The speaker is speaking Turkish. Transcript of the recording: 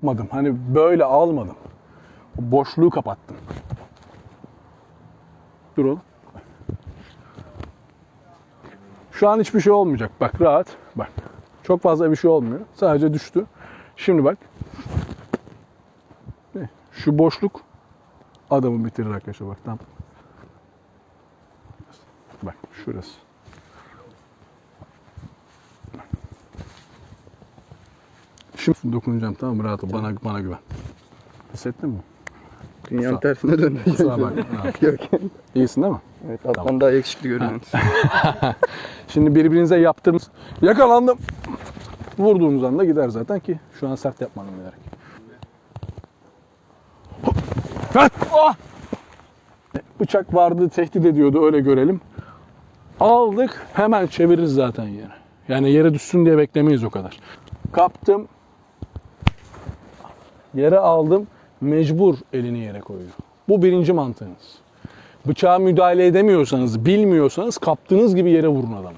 yapmadım. Hani böyle almadım. O boşluğu kapattım. Dur oğlum. Şu an hiçbir şey olmayacak. Bak rahat. Bak. Çok fazla bir şey olmuyor. Sadece düştü. Şimdi bak. Şu boşluk adamı bitirir arkadaşlar bak tam. Bak şurası. Şimdi dokunacağım tamam mı? Rahat ol. Bana, bana güven. Hissettin mi? Dünyanın Sağ- tersine döndü. Kusura. Ha. Yok. İyisin değil mi? Evet alttan daha yakışıklı görünüyorsunuz. Şimdi birbirinize yaptığınız yakalandım. Vurduğunuz anda gider zaten ki şu an sert yapmadım bilerek. Ah! Bıçak vardı tehdit ediyordu öyle görelim. Aldık hemen çeviririz zaten yere. Yani yere düşsün diye beklemeyiz o kadar. Kaptım. Yere aldım. Mecbur elini yere koyuyor. Bu birinci mantığınız. Bıçağa müdahale edemiyorsanız, bilmiyorsanız kaptığınız gibi yere vurun adamı.